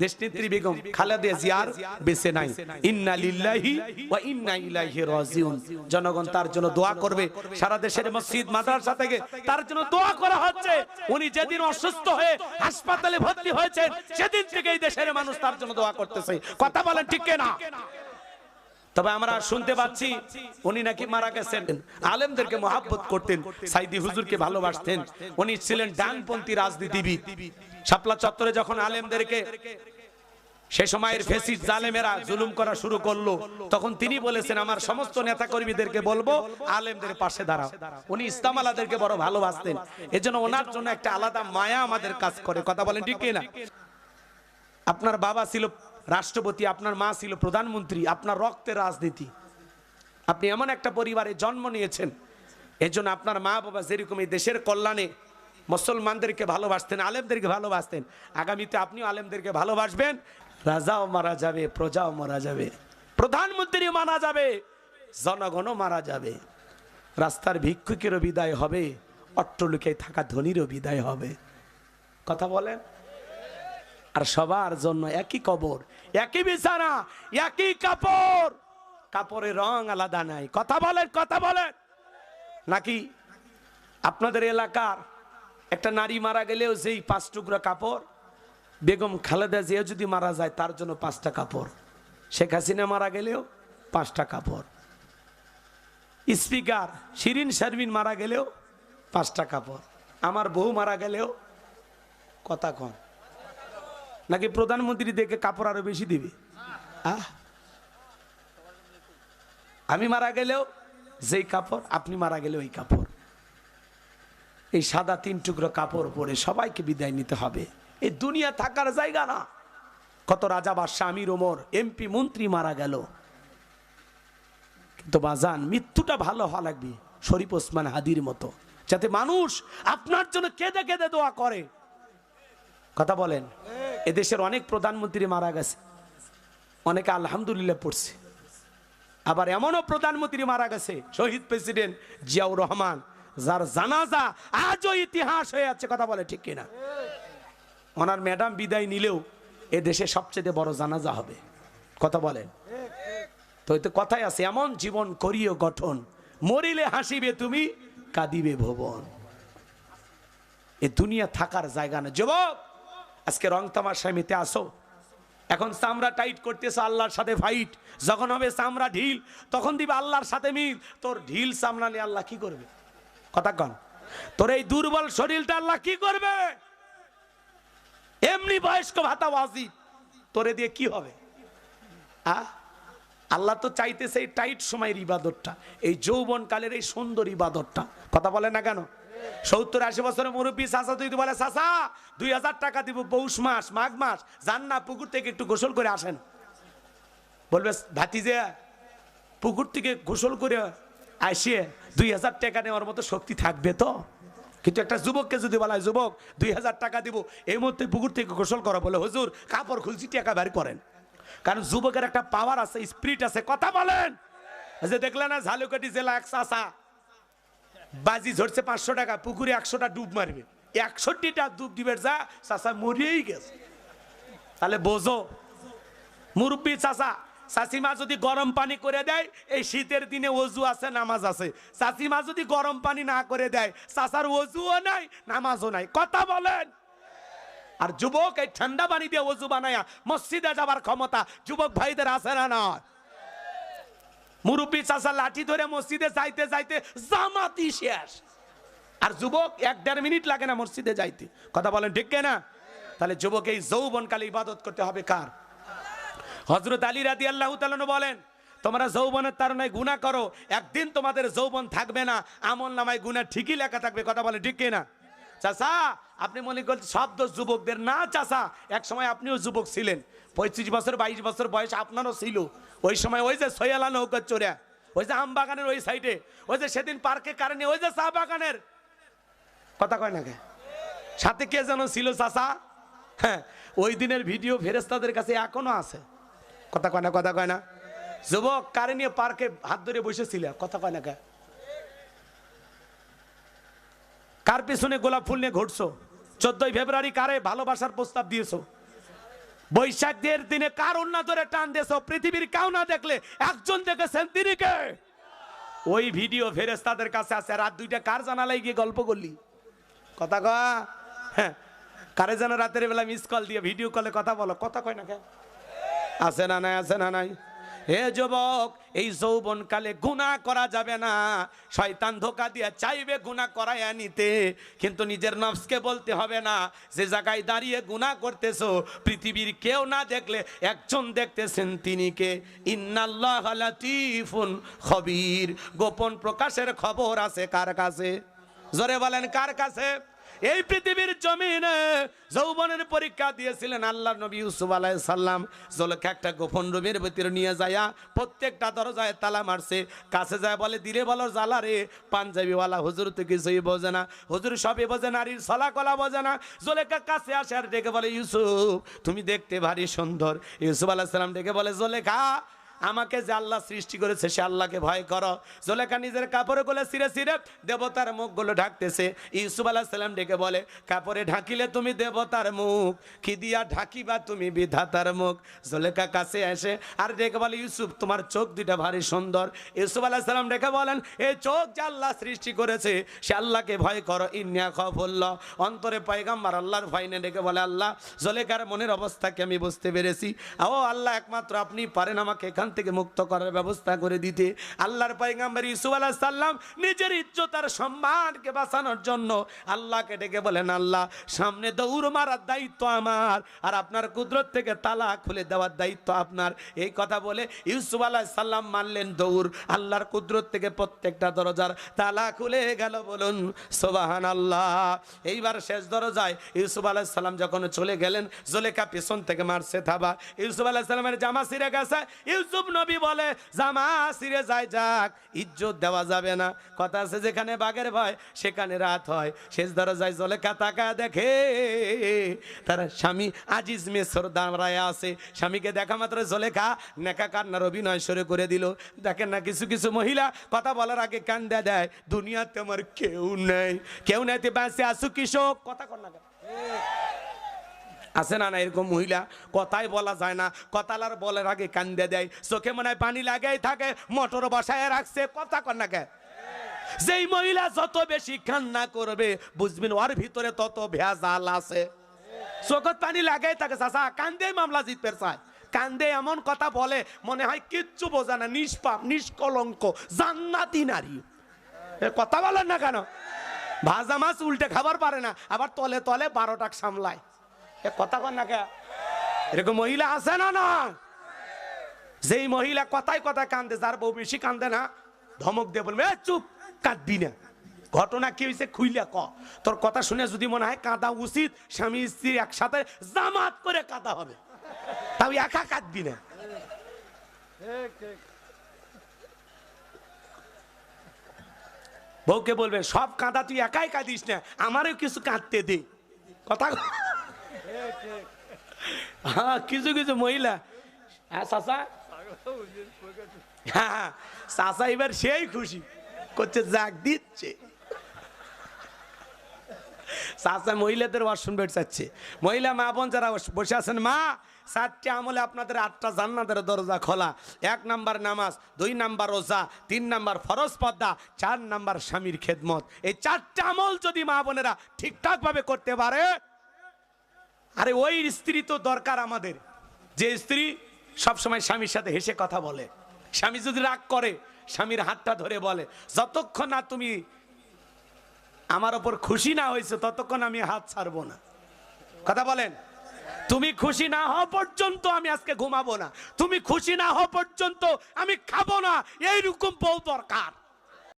দেশনেত্রী বেগম খালেদা জিয়ার বেঁচে নাই। ইন্না লিল্লাহি ওয়া ইন্না ইলাইহি রাজিউন। জনগণ তার জন্য দোয়া করবে। সারা দেশের মসজিদ, মাদ্রাসা থেকে তার জন্য দোয়া করা হচ্ছে। উনি যেদিন অসুস্থ হয়ে হাসপাতালে ভর্তি হয়েছেন, সেদিন থেকে এই দেশের মানুষ তার জন্য দোয়া করতেছে। কথা বলেন ঠিক না তবে আমরা শুনতে পাচ্ছি উনি নাকি মারা গেছেন। আলেমদেরকে মহাব্বত করতেন। সাইদি হুজুরকে ভালোবাসতেন। উনি ছিলেন ডানপন্থী রাজনীতিবিদ। শাপলা চত্বরে যখন আলেমদেরকে সে সময়ের ফেসিস জালেমেরা জুলুম করা শুরু করল, তখন তিনি বলেছেন, আমার সমস্ত নেতা কর্মীদেরকে বলব, আলেমদের পাশে দাঁড়াও। উনি ইসলাম আলাদেরকে বড় ভালোবাসতেন। এজন্য ওনার জন্য একটা আলাদা মায়া আমাদের কাজ করে। কথা বলেন ঠিক না আপনার বাবা ছিল রাষ্ট্রপতি, আপনার মা ছিল প্রধানমন্ত্রী, আপনার রক্তের রাজনীতি। আপনি এমন একটা পরিবারে জন্ম নিয়েছেন। এজন্য আপনার মা বাবা যেরকম এই দেশের কল্যাণে মুসলমানদেরকে ভালোবাসতেন, আলেমদেরকে ভালোবাসতেন। আগামীতে আপনিও আলেমদেরকে ভালোবাসবেন। রাজাও মারা যাবে, প্রজাও মারা যাবে। প্রধানমন্ত্রী মারা যাবে, জনগণও মারা যাবে। রাস্তার ভিক্ষুকেরও বিদায় হবে, অট্টলিকায় থাকা ধনীরও বিদায় হবে। কথা বলেন? আর সবার জন্য একই কবর, একই বিছানা, একই কাপড়। কাপড়ের রং আলাদা নাই। কথা বলেন কথা বলেন। নাকি আপনাদের এলাকার একটা নারী মারা গেলেও যেই পাঁচ টুকরা কাপড়, বেগম খালেদা জিয়া যদি মারা যায়, তার জন্য পাঁচটা কাপড়। শেখ হাসিনা মারা গেলেও পাঁচটা কাপড়। স্পিকার শিরিন শারমিন মারা গেলেও পাঁচটা কাপড়। আমার বউ মারা গেলেও কথা কন। নাকি প্রধানমন্ত্রী দেখে কাপড় আরও বেশি দিবে? আমি মারা গেলেও যেই কাপড়, আপনি মারা গেলে ওই কাপড়। এই সাদা তিন টুকরো কাপড় পরে সবাইকে বিদায় নিতে হবে। এই দুনিয়া থাকার জায়গা না। কত রাজা বাদশাহ, আমির, ওমর, এমপি, মন্ত্রী মারা গেল। কিন্তু বাজান, মৃত্যুটা ভালো হওয়া লাগবে, শরীফ ওসমান হাদির মতো। যাতে মানুষ আপনার জন্য কেঁদে কেঁদে দোয়া করে। কথা বলেন, এদেশের অনেক প্রধানমন্ত্রী মারা গেছে। অনেকে আলহামদুলিল্লাহ পড়ছে। আবার এমনও প্রধানমন্ত্রী মারা গেছে, শহীদ প্রেসিডেন্ট জিয়াউর রহমান। যার জানাজা আজও ইতিহাস হয়ে আছে, কথা বলে ঠিক কিনা? ওনার ম্যাডাম বিদায় নিলেও এ দেশে সবচেয়ে বড় জানাজা হবে, কথা বলেন। তো এতে কথাই আছে, এমন জীবন করিও গঠন, মরিলে হাসিবে তুমি, কাঁদিবে ভুবন। এ দুনিয়া থাকার জায়গা না। যুবক, আজকে রং তামাশায় মেতে আসো। এখন চামড়া টাইট করতেছে আল্লাহর সাথে ফাইট যখন হবে চামড়া ঢিল, তখন দিবে আল্লাহর সাথে মিল। তোর ঢিল চামড়া নিয়ে আল্লাহ কি করবে? কথা কন তোর এই দুর্বল শরীরটা আল্লাহ কি করবে? এমনি বয়স্ক ভাতা ওয়াজিব। তোরে দিয়ে কি হবে? আ? আল্লাহ তো চাইতেছে এই টাইট সময়ের ইবাদতটা, এই যৌবন কালের এই সুন্দর ইবাদতটা। কথা বলে না কেন? সত্তর আশি বছরের মুরব্বী চাষা তুই বলে চাষা দুই হাজার টাকা দিব পৌষ মাস, মাঘ মাস যান না পুকুর থেকে একটু গোসল করে আসেন। বলবে, ভাতিজে, পুকুর থেকে গোসল করে আসিয়ে দুই হাজার টাকা নেওয়ার মতো শক্তি থাকবে তো? কিন্তু একটা যুবককে যদি বলা হয়, যুবক, দুই হাজার টাকা দিব। এই মুহূর্তে পুকুর থেকে গোসল করা, বলে, হুজুর, কাপড় খুলছি, টাকা বের করেন। কারণ যুবকের একটা পাওয়ার আছে স্পিরিট আছে। কথা বলেন! যে দেখলেন না, ঝালুকাটি জেলা এক চাষা বাজি ঝরছে পাঁচশো টাকা, পুকুরে একশোটা ডুব মারবে। একষট্টিটা ডুব দিবে, যা চাষা মরিয়েই গেছে। তাহলে বোঝো, মুরব্বী চাষা চাষিমা যদি গরম পানি করে দেয়, এই শীতের দিনে অজু আছে, নামাজ আছে। চাষিমা যদি গরম পানি না করে দেয় চাষার অজুও নাই, নামাজও নাই। কথা বলেন। আর যুবক এই ঠান্ডা পানি দিয়ে অজু বানায়া মসজিদে যাবার ক্ষমতা যুবক ভাইদের আছে না নয় মুরব্বী চাষা লাঠি ধরে মসজিদে যাইতে যাইতে জামাতি শেষ। আর যুবক এক দেড় মিনিট লাগে না মসজিদে যাইতে। কথা বলেন ঠিক না তাহলে যুবক এই যৌবনকালে ইবাদত করতে হবে কার? হজরত আলী রাদি আল্লাহ তালন বলেন, তোমরা যৌবনের তারণায় গুণা করো, একদিন তোমাদের যৌবন থাকবে না, আমল নামায় গুণা ঠিকই লেখা থাকবে, কথা বলে ঠিক না চাষা আপনি মনে করছেন সব দোষ যুবকদের না চাষা এক সময় আপনিও যুবক ছিলেন, পঁয়ত্রিশ বছর, বাইশ বছর বয়স আপনারও ছিল, ওই সময় ওই যে সয়ালা নৌকা চোরা ওই যে আম বাগানের ওই সাইডে ওই যে সেদিন পার্কে কারণে ওই যে চা বাগানের। কথা কয় না কে? সাথে কে যেন ছিল চাষা হ্যাঁ ওই দিনের ভিডিও ফেরেস্তাদের কাছে এখনও আছে। কথা কয় না, কথা কয় না? যুবক, কারে নিয়ে পার্কে হাত ধরে বসেছিল? কথা কয় না কে? কার পিছনে গোলাপ ফুল নিয়ে ঘটছো চোদ্দই ফেব্রুয়ারি কারে ভালোবাসার প্রস্তাব দিয়েছ? বৈশাখের দিনে কার না ধরে টান দেশ পৃথিবীর কেউ না দেখলে একজন দেখেছেন তিনি কে? ওই ভিডিও ফেরেস তাদের কাছে আছে। রাত দুইটা কার জানালাই গিয়ে গল্প করলি? কথা কয়া? হ্যাঁ। কারে যেন রাতের বেলা মিস কল দিয়ে ভিডিও কলে কথা বলো। কথা কয় না কে? আছে না নাই, আছে না নাই? হে যুবক, এই যৌবন কালে গুণা করা যাবে না। শয়তান ধোকা দিয়ে চাইবে গুণা করায় নিতে, কিন্তু নিজের নফসকে বলতে হবে না, যে জায়গায় দাঁড়িয়ে গুণা করতেছো, পৃথিবীর কেউ না দেখলে একজন দেখতেছেন তিনি কে? ইন্নাল্লাহ লাতিফুন খবির। গোপন প্রকাশের খবর আছে কার কাছে? জোরে বলেন কার কাছে? এই পৃথিবীর জমিনে যৌবনের পরীক্ষা দিয়েছিলেন আল্লাহ নবী ইউসুফ আলাই সাল্লাম জলকে একটা গোপন রুমের ভিতরে নিয়ে যায়া প্রত্যেকটা দরজায় তালা মারছে। কাছে যায় বলে, দিলে বলো জ্বালা রে, পাঞ্জাবিওয়ালা হুজুর তো কিছুই বোঝে না। হুজুর সবই বোঝে, নারীর সলা কলা বোঝে না। জলেকা কাছে আসে আর ডেকে বলে, ইউসুফ, তুমি দেখতে ভারী সুন্দর। ইউসুফ আলাহ সাল্লাম ডেকে বলে, জলেখা আমাকে যে আল্লাহ সৃষ্টি করেছে, সে আল্লাহকে ভয় করো। জোলেখা নিজের কাপড়ে গুলো সিরে সিরে দেবতার মুখগুলো ঢাকতেছে। ইউসুফ আলাহ সাল্লাম ডেকে বলে, কাপড়ে ঢাকিলে তুমি দেবতার মুখ, কি দিয়া ঢাকিবা তুমি বিধাতার মুখ? জোলেখা কাছে এসে, আর ডেকে বলে, ইউসুফ, তোমার চোখ দুইটা ভারী সুন্দর। ইউসুফ আলাহ সাল্লাম ডেকে বলেন এই চোখ যে আল্লাহ সৃষ্টি করেছে, সে আল্লাহকে ভয় করো। ইন্যা খফল্ল অন্তরে পয়গাম্বার আল্লাহর ভাইনে ডেকে বলে, আল্লাহ, জোলেখার মনের অবস্থাকে আমি বুঝতে পেরেছি। ও আল্লাহ, একমাত্র আপনি পারেন আমাকে এখান থেকে মুক্ত করার ব্যবস্থা করে দিতে। আল্লাহর পয়গাম্বর ইসুফ আলাহ সাল্লাম নিজের ইজ্জত আর সম্মানকে বাঁচানোর জন্য আল্লাহকে ডেকে বলেন, আল্লাহ, সামনে দৌড় মারার দায়িত্ব আমার আর আপনার কুদরত থেকে তালা খুলে দেওয়ার দায়িত্ব আপনার। এই কথা বলে ইউসুফ আলাহ সাল্লাম মানলেন দৌড়। আল্লাহর কুদরত থেকে প্রত্যেকটা দরজার তালা খুলে গেল বলুন সোবাহান আল্লাহ এইবার শেষ দরজায় ইউসুফ আলাহ সাল্লাম যখন চলে গেলেন, জোলেখা পেছন থেকে মারছে থাবা। ইউসুফ আলাহ সাল্লামের জামা ছিঁড়ে গেছে। ইউসুফ নবী বলে, জামা ছিঁড়ে যায় যাক, ইজ্জত দেওয়া যাবে না। কথা আছে যেখানে বাঘের ভয়, সেখানে রাত হয়। শেষ দরজায় জলেখা তাকা দেখে তার স্বামী আজিজ মেসর দাঁড়ায় আছে স্বামীকে দেখা মাত্র জলেখা নেকা কান্নার অভিনয় শুরু করে দিল। দেখেন না, কিছু কিছু মহিলা কথা বলার আগে কান্দা দেয়, দুনিয়াতে আমার কেউ নেই কেউ নেই বাঁচে আসু কৃষক কথা কর না? আছে না না এরকম মহিলা? কথাই বলা যায় না। কথালার বলার আগে কান্দে দেয়। চোখে মনে হয় পানি লাগাই থাকে, মোটর বসায় রাখছে। কথা কর না কে যেই মহিলা যত বেশি কান্না করবে, বুঝবেন ওর ভিতরে তত ভেজাল আছে। চোখত পানি লাগাই থাকে, চাচা, কান্দে মামলা জিতবে চায় কান্দে এমন কথা বলে, মনে হয় কিচ্ছু বোঝা না, নিষ্পাপ, নিষ্কলঙ্ক, জান্নাতি নারী। কথা বলেন না কেন? ভাজা মাছ উল্টে খাবার পারে না, আবার তলে তলে বারো টাক সামলায়। এ কথা কর না কে? এরকম মহিলা আছে না না? যেই মহিলা কথায় কথায় কান্দে যার বউ বেশি কান্দে না ধমক দিয়ে বলবে "এ, চুপ কাঁদবি না। ঘটনা কি হয়েছে খুইলা ক। তোর কথা শুনে যদি মনে হয় কাঁদা উচিত স্বামী স্ত্রী একসাথে জামাত করে কাঁদা হবে। তাও একা কাঁদবি না। বউকে বলবে সব কাঁদা তুই একাই কাঁদিস না আমারও কিছু কাঁদতে দে। কথা হ্যাঁ কিছু কিছু মহিলা। হ্যাঁ চাষা হ্যাঁ চাষা এবার সেই খুশি। করছে জাগ দিচ্ছে। চাষা মহিলাদের চাচ্ছে। মহিলা মা বোন যারা বসে আছেন, মা, চারটে আমলে আপনাদের আটটা দরজা খোলা। এক নাম্বার নামাজ, দুই নাম্বার রোজা, তিন নাম্বার ফরজ পদ্মা চার নাম্বার স্বামীর খেদমত। এই চারটে আমল যদি মা বোনেরা ঠিকঠাক ভাবে করতে পারে আরে ওই স্ত্রী তো দরকার আমাদের। যে স্ত্রী সবসময় স্বামীর সাথে হেসে কথা বলে। স্বামী যদি রাগ করে, স্বামীর হাতটা ধরে বলে, যতক্ষণ না তুমি আমার ওপর খুশি না হয়েছে, ততক্ষণ আমি হাত ছাড়বো না। কথা বলেন? তুমি খুশি না হওয়া পর্যন্ত আমি আজকে ঘুমাবো না। তুমি খুশি না হওয়া পর্যন্ত আমি খাব না। এইরকম বউ দরকার।